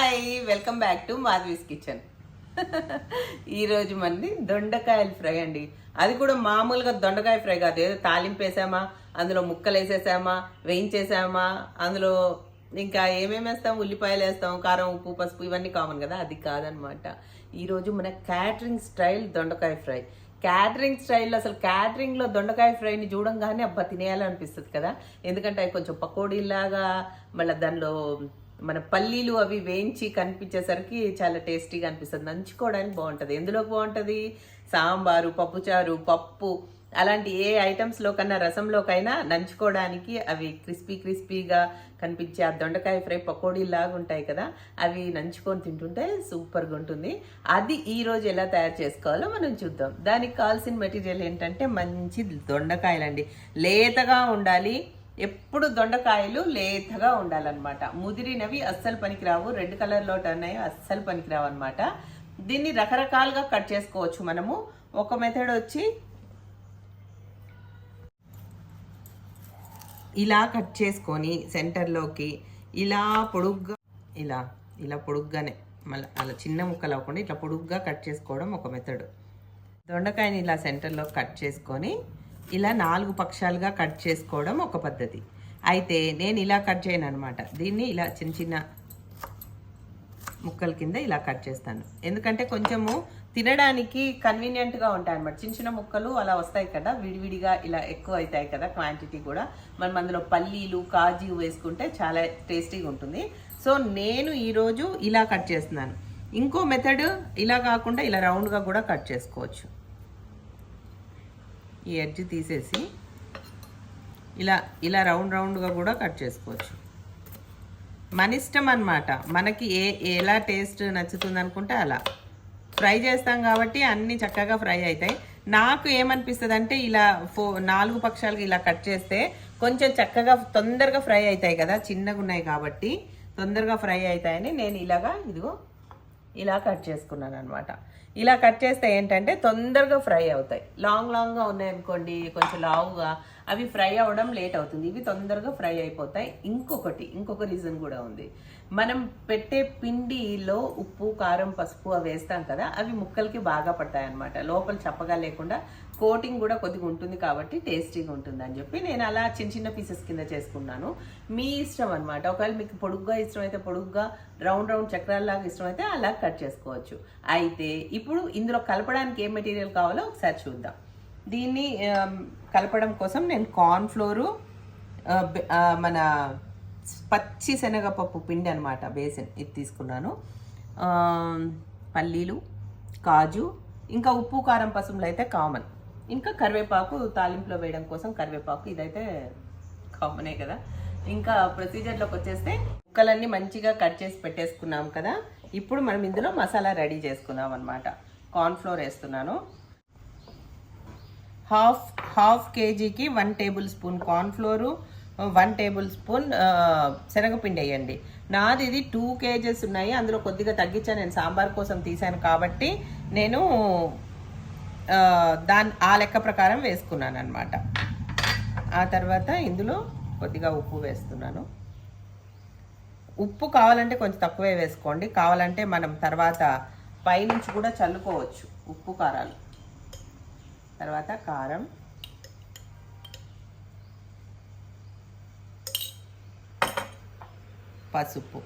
Hi welcome back to Madhavi's kitchen. ఈరోజు మంది దొండకాయలు ఫ్రై అండి. అది కూడా మామూలుగా దొండకాయ ఫ్రై కాదు. ఏదో తాలింపు వేసామా అందులో ముక్కలు వేసేసామా వేయించేసామా అందులో ఇంకా ఏమేమి వేస్తాం? ఉల్లిపాయలు వేస్తాం కారం ఉప్పు పసుపు ఇవన్నీ కామన్ కదా? అది కాదనమాట. ఈరోజు మన క్యాటరింగ్ స్టైల్ దొండకాయ ఫ్రై. క్యాటరింగ్ స్టైల్లో అసలు క్యాటరింగ్లో దొండకాయ ఫ్రైని చూడంగానే అబ్బా తినేయాలనిపిస్తుంది కదా? ఎందుకంటే అవి కొంచెం పకోడీలాగా మళ్ళీ దానిలో మన పల్లీలు అవి వేయించి కనిపించేసరికి చాలా టేస్టీగా అనిపిస్తుంది. నంచుకోవడానికి బాగుంటుంది. ఎందులోకి బాగుంటుంది? సాంబారు పప్పుచారు పప్పు అలాంటి ఏ ఐటమ్స్లో కన్నా రసంలోకైనా నంచుకోవడానికి అవి క్రిస్పీ క్రిస్పీగా కనిపించే ఆ దొండకాయ ఫ్రై పకోడీలాగా ఉంటాయి కదా అవి నంచుకొని తింటుంటే సూపర్గా ఉంటుంది. అది ఈ రోజు ఎలా తయారు చేసుకోవాలో మనం చూద్దాం. దానికి కావాల్సిన మెటీరియల్ ఏంటంటే మంచి దొండకాయలండి. లేతగా ఉండాలి. ఎప్పుడు దొండకాయలు లేతగా ఉండాలన్నమాట. ముదిరినవి అస్సలు పనికిరావు. రెడ్ కలర్లో టర్న్ అయ్యి అస్సలు పనికిరావు అనమాట దీన్ని రకరకాలుగా కట్ చేసుకోవచ్చు మనము. ఒక మెథడ్ వచ్చి ఇలా కట్ చేసుకొని సెంటర్లోకి ఇలా పొడుగ్గా ఇలా ఇలా పొడుగ్గానే మళ్ళీ అలా చిన్న ముక్కలు అవ్వకుండా ఇట్లా పొడుగ్గా కట్ చేసుకోవడం ఒక మెథడ్. దొండకాయని ఇలా సెంటర్లో కట్ చేసుకొని ఇలా నాలుగు పక్షాలుగా కట్ చేసుకోవడం ఒక పద్ధతి. అయితే నేను ఇలా కట్ చేయను అనమాట దీన్ని ఇలా చిన్న చిన్న ముక్కల కింద ఇలా కట్ చేస్తాను. ఎందుకంటే కొంచెము తినడానికి కన్వీనియంట్గా ఉంటాయి అనమాట చిన్న చిన్న ముక్కలు అలా వస్తాయి కదా విడివిడిగా ఇలా ఎక్కువ అవుతాయి కదా క్వాంటిటీ కూడా. మనం అందులో పల్లీలు కాజు వేసుకుంటే చాలా టేస్టీగా ఉంటుంది. సో నేను ఈరోజు ఇలా కట్ చేస్తున్నాను. ఇంకో మెథడ్ ఇలా కాకుండా ఇలా రౌండ్గా కూడా కట్ చేసుకోవచ్చు. ఈ ఎడ్జ్ తీసేసి ఇలా ఇలా రౌండ్ రౌండ్గా కూడా కట్ చేసుకోవచ్చు. మన ఇష్టం అనమాట మనకి ఏ ఎలా టేస్ట్ నచ్చుతుంది అనుకుంటే అలా. ఫ్రై చేస్తాం కాబట్టి అన్నీ చక్కగా ఫ్రై అవుతాయి నాకు ఏమనిపిస్తుంది అంటే ఇలా ఫో నాలుగు పక్షాలకి ఇలా కట్ చేస్తే కొంచెం చక్కగా తొందరగా ఫ్రై అవుతాయి కదా చిన్నగా ఉన్నాయి కాబట్టి తొందరగా ఫ్రై అవుతాయని నేను ఇలాగా ఇదిగో ఇలా కట్ చేసుకున్నాను అనమాట ఇలా కట్ చేస్తే ఏంటంటే తొందరగా ఫ్రై అవుతాయి. లాంగ్ లాంగ్గా ఉన్నాయనుకోండి కొంచెం లావుగా అవి ఫ్రై అవ్వడం లేట్ అవుతుంది. ఇవి తొందరగా ఫ్రై అయిపోతాయి. ఇంకొకటి ఇంకొక రీజన్ కూడా ఉంది. మనం పెట్టే పిండిలో ఉప్పు కారం పసుపు అవి వేస్తాం కదా అవి ముక్కలకి బాగా పడతాయి అనమాట లోపల చప్పగా లేకుండా కోటింగ్ కూడా కొద్దిగా ఉంటుంది కాబట్టి టేస్టీగా ఉంటుంది అని చెప్పి నేను అలా చిన్న చిన్న పీసెస్ కింద చేసుకున్నాను. మీ ఇష్టం అనమాట ఒకవేళ మీకు పొడుగ్గా ఇష్టం అయితే పొడుగ్గా రౌండ్ రౌండ్ చక్రాల్లాగా ఇష్టం అయితే అలా కట్ చేసుకోవచ్చు. అయితే ఇప్పుడు ఇందులో కలపడానికి ఏ మెటీరియల్ కావాలో ఒకసారి చూద్దాం. దీన్ని కలపడం కోసం నేను కార్న్ ఫ్లోరు మన పచ్చి శనగపప్పు పిండి అనమాట బేసిన్ ఇది తీసుకున్నాను. పల్లీలు కాజు ఇంకా ఉప్పు కారం పసుపులు అయితే కామన్. ఇంకా కరివేపాకు తాలింపులో వేయడం కోసం కరివేపాకు ఇదైతే కామనే కదా. ఇంకా ప్రొసీజర్లోకి వచ్చేస్తే ముక్కలన్నీ మంచిగా కట్ చేసి పెట్టేసుకున్నాం కదా. ఇప్పుడు మనం ఇందులో మసాలా రెడీ చేసుకున్నాం అనమాట కార్న్ఫ్లోర్ వేస్తున్నాను. హాఫ్ హాఫ్ కేజీకి one tablespoon cornflour one tablespoon శనగపిండి వేయండి. నాది ఇది టూ కేజెస్ ఉన్నాయి. అందులో కొద్దిగా తగ్గించాను నేను సాంబార్ కోసం తీసాను కాబట్టి నేను దాని ఆ లెక్క ప్రకారం వేసుకున్నాను అనమాట ఆ తర్వాత ఇందులో కొద్దిగా ఉప్పు వేస్తున్నాను. ఉప్పు కావాలంటే కొంచెం తక్కువే వేసుకోండి. కావాలంటే మనం తర్వాత పైనుంచి కూడా చల్లుకోవచ్చు ఉప్పు కారాలు. తర్వాత కారం. పసుపు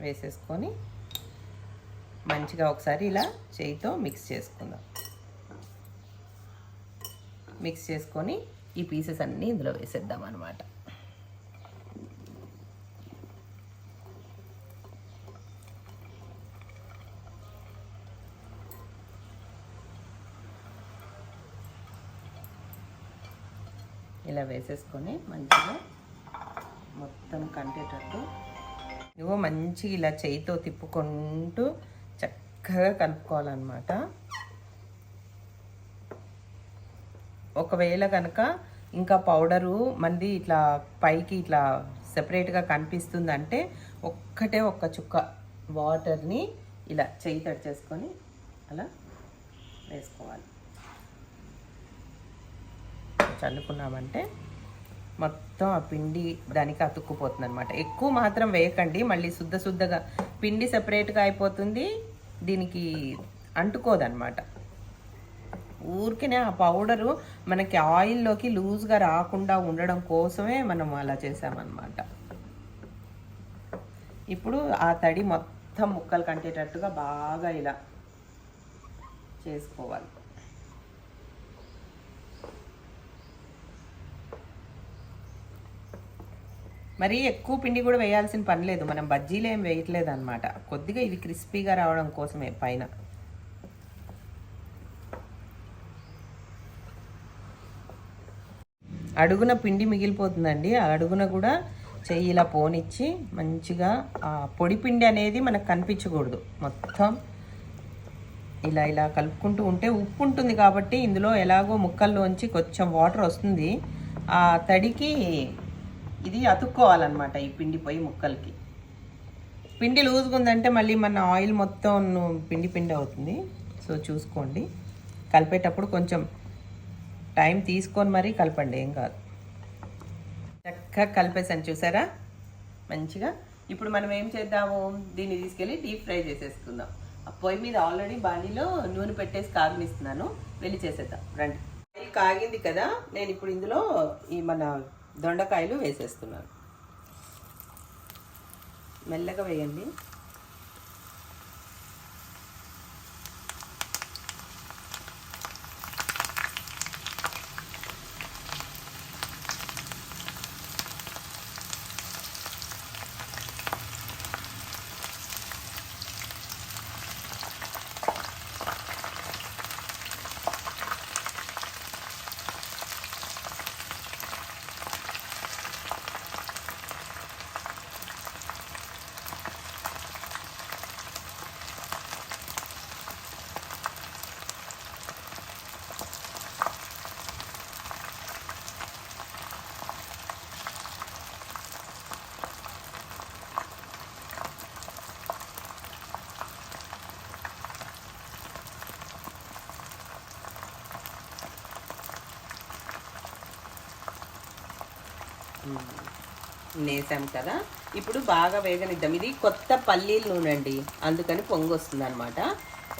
వేసేసుకొని మంచిగా ఒకసారి ఇలా చేయితో మిక్స్ చేసుకుందాం. మిక్స్ చేసుకొని ఈ పీసెస్ అన్నీ ఇందులో వేసేద్దాం అనమాట ఇలా వేసేసుకొని మంచిగా మొత్తం కంటేటట్టు. నువ్వు మంచిగా ఇలా చేయితో తిప్పుకుంటూ చక్కగా కలుపుకోవాలన్నమాట. ఒకవేళ కనుక ఇంకా పౌడరు మంది ఇట్లా పైకి ఇట్లా సెపరేట్గా కనిపిస్తుందంటే ఒక్కటే ఒక్క చుక్క వాటర్ని ఇలా చేయి తడి చేసుకొని అలా వేసుకోవాలి. చల్లుకున్నామంటే మొత్తం ఆ పిండి దానికి అతుక్కుపోతుంది అనమాట ఎక్కువ మాత్రం వేయకండి మళ్ళీ శుద్ధ శుద్ధగా పిండి సపరేట్గా అయిపోతుంది. దీనికి అంటుకోదన్నమాట. ఊరికనే ఆ పౌడరు మనకి ఆయిల్లోకి లూజ్గా రాకుండా ఉండడం కోసమే మనం అలా చేసామన్నమాట ఇప్పుడు ఆ తడి మొత్తం ముక్కలు కంటేటట్టుగా బాగా ఇలా చేసుకోవాలి. మరి ఎక్కువ పిండి కూడా వేయాల్సిన పని లేదు. మనం బజ్జీలు ఏం వేయట్లేదు అనమాట కొద్దిగా ఇవి క్రిస్పీగా రావడం కోసమే పైన. అడుగున పిండి మిగిలిపోతుందండి. ఆ అడుగున కూడా చెయ్యి ఇలా పోనిచ్చి మంచిగా ఆ పొడి పిండి అనేది మనకు కనిపించకూడదు. మొత్తం ఇలా ఇలా కలుపుకుంటూ ఉంటే ఉప్పు ఉంటుంది కాబట్టి ఇందులో ఎలాగో ముక్కల్లోంచి కొంచెం వాటర్ వస్తుంది. ఆ తడికి ఇది అతుక్కోవాలన్నమాట ఈ పిండి పోయి ముక్కలకి. పిండి లూజ్గా ఉందంటే మళ్ళీ మన ఆయిల్ మొత్తం పిండి పిండి అవుతుంది. సో చూసుకోండి. కలిపేటప్పుడు కొంచెం టైం తీసుకొని మరీ కలపండి ఏం కాదు. చక్కగా కలిపేసాను చూసారా? మంచిగా. ఇప్పుడు మనం ఏం చేద్దాము? దీన్ని తీసుకెళ్ళి డీప్ ఫ్రై చేసేసుకుందాం. ఆ పొయ్యి మీద ఆల్రెడీ బాణీలో నూనె పెట్టేసి కాగనిస్తున్నాను. వెళ్ళి చేసేద్దాం. రండి. ఆయిల్ కాగింది కదా నేను ఇప్పుడు ఇందులో ఈ మన దొండకాయలు వేసేస్తున్నాను మెల్లగా వేయండి. నేసాం కదా. ఇప్పుడు బాగా వేగనిద్దాం. ఇది కొత్త పల్లీల నూనె అండి. అందుకని పొంగు వస్తుంది అనమాట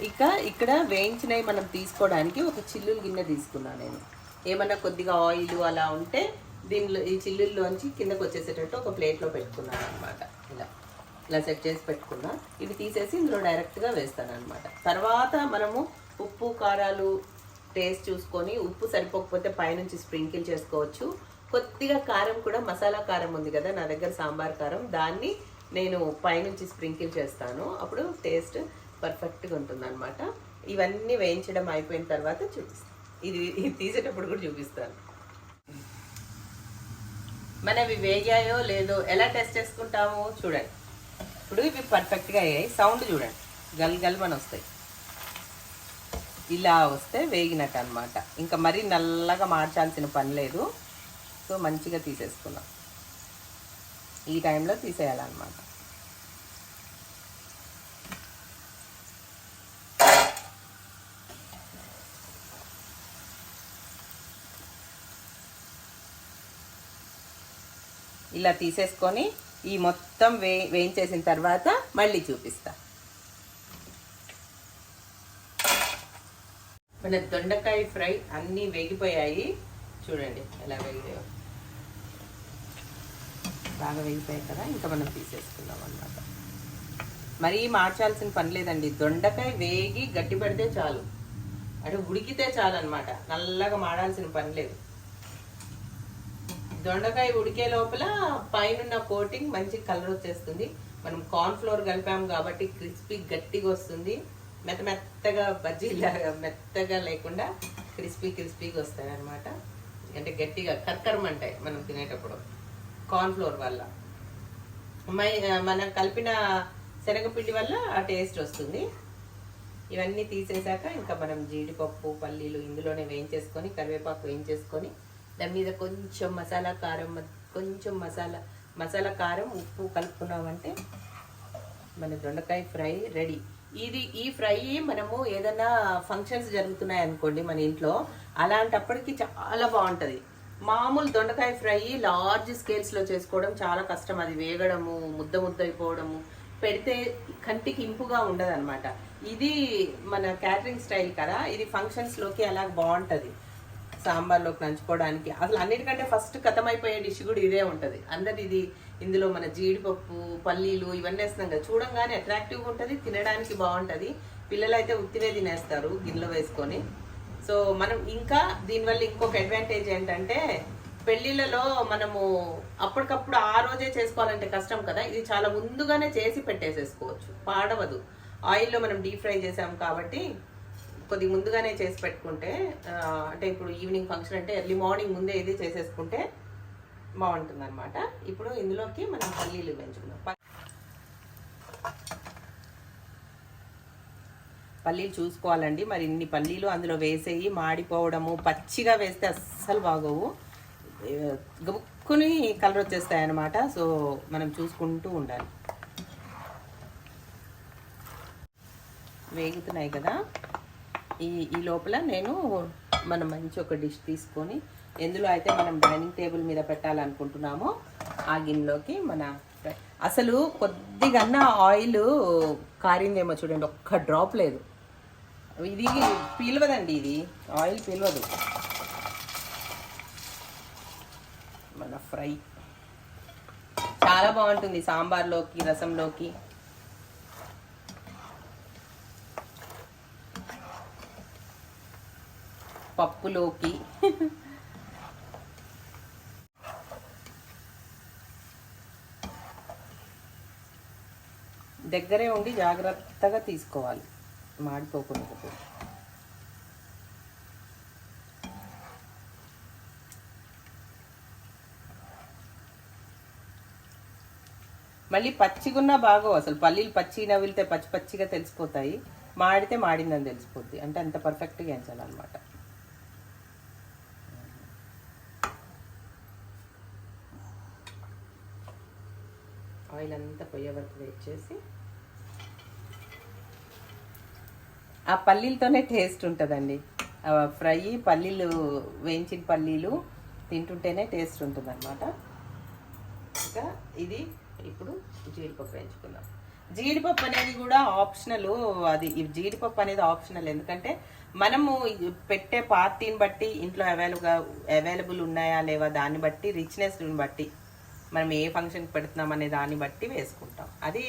ఇక ఇక్కడ వేయించినవి మనం తీసుకోవడానికి ఒక చిల్లులు గిన్నె తీసుకున్నాను నేను. ఏమన్నా కొద్దిగా ఆయిల్ అలా ఉంటే దీనిలో ఈ చిల్లుల్లోంచి కిందకు వచ్చేసేటట్టు ఒక ప్లేట్లో పెట్టుకున్నాను అనమాట ఇలా ఇలా సెట్ చేసి పెట్టుకున్నా. ఇవి తీసేసి ఇందులో డైరెక్ట్గా వేస్తాను అనమాట తర్వాత మనము ఉప్పు కారాలు టేస్ట్ చూసుకొని ఉప్పు సరిపోకపోతే పైనుంచి స్ప్రింకిల్ చేసుకోవచ్చు. కొద్దిగా కారం కూడా మసాలా కారం ఉంది కదా నా దగ్గర సాంబార్ కారం. దాన్ని నేను పైనుంచి స్ప్రింకిల్ చేస్తాను. అప్పుడు టేస్ట్ పర్ఫెక్ట్గా ఉంటుంది అనమాట ఇవన్నీ వేయించడం అయిపోయిన తర్వాత చూపిస్తాను. ఇది ఇది తీసేటప్పుడు కూడా చూపిస్తాను. మనవి వేగాయో లేదో ఎలా టెస్ట్ చేసుకుంటామో చూడండి. ఇప్పుడు ఇవి పర్ఫెక్ట్గా అయ్యాయి. సౌండ్ చూడండి. గల్ గల్మని వస్తాయి. ఇలా వస్తే వేగినట్టు అనమాట ఇంకా మరీ నల్లగా మార్చాల్సిన పని లేదు. సో మంచిగా తీసేసుకున్నాం. ఈ టైంలో తీసేయాలన్నమాట. ఇలా తీసేసుకొని ఈ మొత్తం వే వేయించేసిన తర్వాత మళ్ళీ చూపిస్తా. మన దొండకాయ ఫ్రై అన్నీ వేగిపోయాయి. చూడండి ఎలా వేగిపోయాయి. బాగా వేగిపోయాయి కదా ఇంకా మనం తీసేసుకుందాం అన్నమాట. మరీ మార్చాల్సిన పని లేదండి. దొండకాయ వేగి గట్టి పెడితే చాలు. అంటే ఉడికితే చాలు అనమాట నల్లగా మాడాల్సిన పని లేదు. దొండకాయ ఉడికే లోపల పైన కోటింగ్ మంచి కలర్ వచ్చేస్తుంది. మనం కార్న్ ఫ్లోర్ కలిపాం కాబట్టి క్రిస్పీ గట్టిగా వస్తుంది. మెత్త మెత్తగా బజ్జీలాగా మెత్తగా లేకుండా క్రిస్పీ క్రిస్పీగా వస్తాయి అనమాట అంటే గట్టిగా కర్కరమంటాయి మనం తినేటప్పుడు. కార్న్ ఫ్లోర్ వల్ల. మై మనం కలిపిన శనగపిండి వల్ల ఆ టేస్ట్ వస్తుంది. ఇవన్నీ తీసేసాక ఇంకా మనం జీడిపప్పు పల్లీలు ఇందులోనే వేయించేసుకొని కరివేపాకు వేయించేసుకొని దాని మీద కొంచెం మసాలా కారం కొంచెం మసాలా మసాలా కారం ఉప్పు కలుపుకున్నామంటే మన దొండకాయ ఫ్రై రెడీ. ఇది ఈ ఫ్రై మనము ఏదైనా ఫంక్షన్స్ జరుగుతున్నాయి అనుకోండి మన ఇంట్లో అలాంటప్పటికి చాలా బాగుంటుంది. మామూలు దొండకాయ ఫ్రై లార్జ్ స్కేల్స్లో చేసుకోవడం చాలా కష్టం. అది వేగడము ముద్ద ముద్ద అయిపోవడము పెడితే కంటికి ఇంపుగా ఉండదన్నమాట. ఇది మన క్యాటరింగ్ స్టైల్ కదా ఇది ఫంక్షన్స్లోకి అలా బాగుంటుంది సాంబార్లోకి నంచుకోవడానికి అసలు అన్నిటికంటే ఫస్ట్ కథమైపోయే డిష్ కూడా ఇదే ఉంటుంది. అందరు ఇది ఇందులో మన జీడిపప్పు పల్లీలు ఇవన్నీ వేస్తున్నాం కదా చూడంగానే అట్రాక్టివ్గా ఉంటుంది తినడానికి బాగుంటుంది పిల్లలు అయితే ఉత్తినే తినేస్తారు గిన్నెలో వేసుకొని. సో మనం ఇంకా దీనివల్ల ఇంకొక అడ్వాంటేజ్ ఏంటంటే పెళ్ళిళ్ళలో మనము అప్పటికప్పుడు ఆ రోజే చేసుకోవాలంటే కష్టం కదా. ఇది చాలా ముందుగానే చేసి పెట్టేసేసుకోవచ్చు. పాడవదు. ఆయిల్లో మనం డీప్ ఫ్రై చేసాం కాబట్టి కొద్ది ముందుగానే చేసి పెట్టుకుంటే అంటే ఇప్పుడు ఈవినింగ్ ఫంక్షన్ అంటే ఎర్లీ మార్నింగ్ ముందే ఇది చేసేసుకుంటే బాగుంటుంది అనమాట ఇప్పుడు ఇందులోకి మనం పల్లీలు పెంచుకుందాం పల్లీలు చూసుకోవాలండి. మరి ఇన్ని పల్లీలు అందులో వేసేయి మాడిపోవడము పచ్చిగా వేస్తే అస్సలు బాగోవు. ఏ, గబుక్కుని కలర్ వచ్చేస్తాయి అన్నమాట సో మనం చూసుకుంటూ ఉండాలి. వేగుతున్నాయి కదా. ఈ ఈ లోపల నేను మనం మంచి ఒక డిష్ తీసుకొని ఎందులో అయితే మనం డైనింగ్ టేబుల్ మీద పెట్టాలనుకుంటున్నామో ఆ గిన్నెలోకి మన అసలు కొద్దిగా ఆయిల్ కారిందేమో చూడండి ఒక్క డ్రాప్ లేదు. ఇది పీలవదండి ఇది. ఆయిల్ పీలవదు. మన ఫ్రై. చాలా బాగుంటుంది సాంబార్లోకి రసంలోకి. పప్పులోకి. దగ్గరే ఉండి జాగ్రత్తగా తీసుకోవాలి. మాడిపోకుండా మళ్ళీ పచ్చిగున్నా బాగో అసలు పల్లీలు పచ్చి నవిలితే పచ్చి పచ్చిగా తెలిసిపోతాయి. మాడితే మాడిందని తెలిసిపోద్ది. అంటే అంత పర్ఫెక్ట్గా ఎంచాలన్నమాట. ఆయిల్ అంతా పొయ్యే వరకు వెయిట్ చేసి ఆ పల్లీలతోనే టేస్ట్ ఉంటుందండి. ఫ్రై పల్లీలు వేయించిన పల్లీలు తింటుంటేనే టేస్ట్ ఉంటుంది అనమాట ఇంకా ఇది ఇప్పుడు జీడిపప్పు వేయించుకుందాం. జీడిపప్పు అనేది కూడా ఆప్షనల్ అది జీడిపప్పు అనేది ఆప్షనల్ ఎందుకంటే మనము పెట్టే పార్టీని బట్టి ఇంట్లో అవైలబుల్గా అవైలబుల్ ఉన్నాయా లేవా దాన్ని బట్టి రిచ్నెస్ని బట్టి మనం ఏ ఫంక్షన్కి పెడుతున్నాం అనే దాన్ని బట్టి వేసుకుంటాం. అది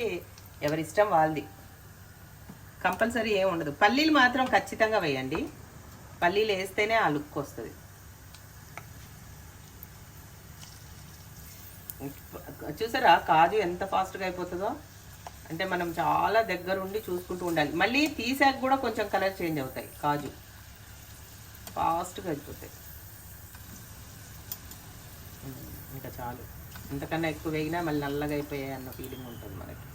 ఎవరిష్టం వాళ్ళది. కంపల్సరీ ఏం ఉండదు. పల్లీలు మాత్రం ఖచ్చితంగా వేయండి. పల్లీలు వేస్తేనే ఆ లుక్ వస్తుంది. చూసారా? కాజు ఎంత ఫాస్ట్గా అయిపోతుందో? అంటే మనం చాలా దగ్గరుండి చూసుకుంటూ ఉండాలి. మళ్ళీ తీసాక కూడా కొంచెం కలర్ చేంజ్ అవుతాయి కాజు. ఫాస్ట్గా అయిపోతాయి. ఇంకా చాలు. ఇంతకన్నా ఎక్కువ వేగినా మళ్ళీ నల్లగా అయిపోయాయి అన్న ఫీలింగ్ ఉంటుంది మనకి.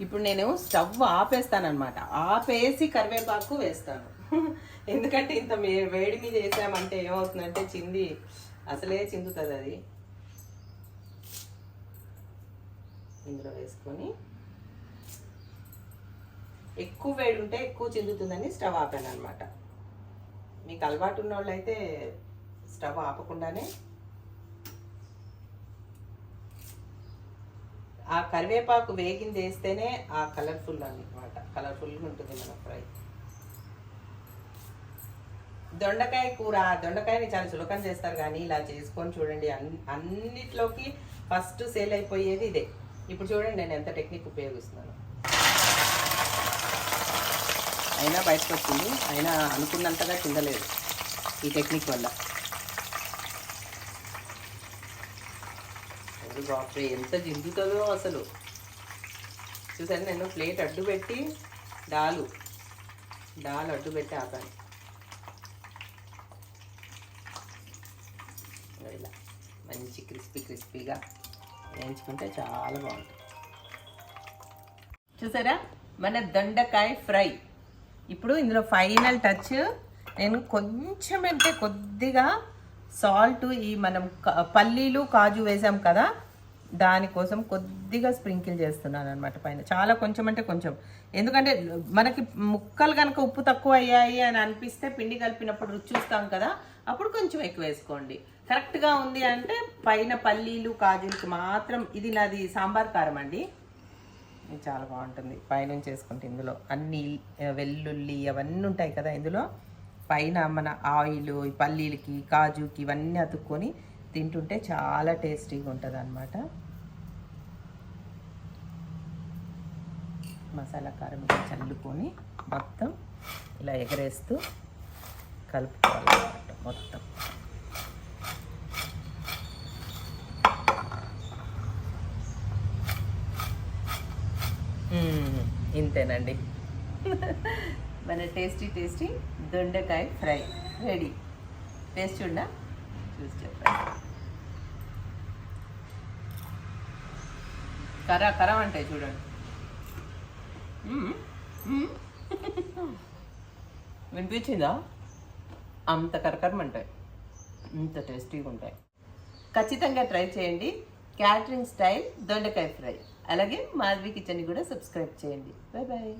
ఇప్పుడు నేను స్టవ్ ఆపేస్తానమాట ఆపేసి కరివేపాకు వేస్తాను. ఎందుకంటే ఇంత మే- వేడి మీద వేసామంటే ఏమవుతుందంటే చింది అసలే చిందుతుంది అది. ఇందులో వేసుకొని ఎక్కువ వేడి ఉంటే ఎక్కువ చిందుతుందని స్టవ్ ఆపాను అనమాట మీకు అలవాటు ఉన్న వాళ్ళు అయితే స్టవ్ ఆపకుండానే ఆ కరివేపాకు వేగింది వేస్తేనే ఆ కలర్ఫుల్ అన్నమాట. కలర్ఫుల్గా ఉంటుంది మన ఫ్రై. దొండకాయ కూర దొండకాయని చాలా సులకం చేస్తారు కానీ ఇలా చేసుకొని చూడండి అన్నిట్లోకి ఫస్ట్ సేల్ అయిపోయేది ఇదే. ఇప్పుడు చూడండి నేను ఎంత టెక్నిక్ ఉపయోగిస్తున్నాను. అయినా బయటకు వచ్చింది అయినా అనుకున్నంతగా చిందలేదు ఈ టెక్నిక్ వల్ల. అరే బాప్రే ఎంత జిందుతుందో అసలు. చూసాను నేను ప్లేట్ అడ్డు పెట్టి డాలు డాల్ అడ్డు పెట్టి ఆపాను. ఇలా మంచి క్రిస్పీ క్రిస్పీగా వేయించుకుంటే చాలా బాగుంటుంది. చూసారా మన దొండకాయ ఫ్రై. ఇప్పుడు ఇందులో ఫైనల్ టచ్. నేను కొంచెం అంటే కొద్దిగా సాల్ట్ ఈ మనం పల్లీలు కాజు వేసాం కదా దానికోసం కొద్దిగా స్ప్రింకిల్ చేస్తున్నాను అనమాట పైన. చాలా కొంచెం అంటే కొంచెం. ఎందుకంటే మనకి ముక్కలు కనుక ఉప్పు తక్కువ అయ్యాయి అని అనిపిస్తే పిండి కలిపినప్పుడు రుచి చూస్తాం కదా అప్పుడు కొంచెం ఎక్కువ వేసుకోండి. కరెక్ట్గా ఉంది అంటే పైన పల్లీలు కాజులకి మాత్రం ఇది నాది సాంబార్ కారం అండి. ఇది చాలా బాగుంటుంది. పైనుంచి వేసుకుంటే ఇందులో అన్ని వెల్లుల్లి అవన్నీ ఉంటాయి కదా ఇందులో. పైన మన ఆయిల్ పల్లీలకి కాజుకి ఇవన్నీ అతుక్కొని తింటుంటే చాలా టేస్టీగా ఉంటుంది అనమాట మసాలా కారం ఇలా చల్లుకొని మొత్తం ఇలా ఎగరేస్తూ కలుపుకోవాలన్నమాట మొత్తం. ఇంతేనండి. మన టేస్టీ టేస్టీ దొండకాయ ఫ్రై రెడీ. టేస్ట్ ఉండా చూసి చెప్పండి కర కరా అంటాయి చూడండి. వినిపించిందా? అంత కరకరమంటాయి ఇంత టేస్టీగా ఉంటాయి. ఖచ్చితంగా ట్రై చేయండి. క్యాటరింగ్ స్టైల్ దొండకాయ ఫ్రై. అలాగే మాధవి కిచెన్ కూడా సబ్స్క్రైబ్ చేయండి. Bye bye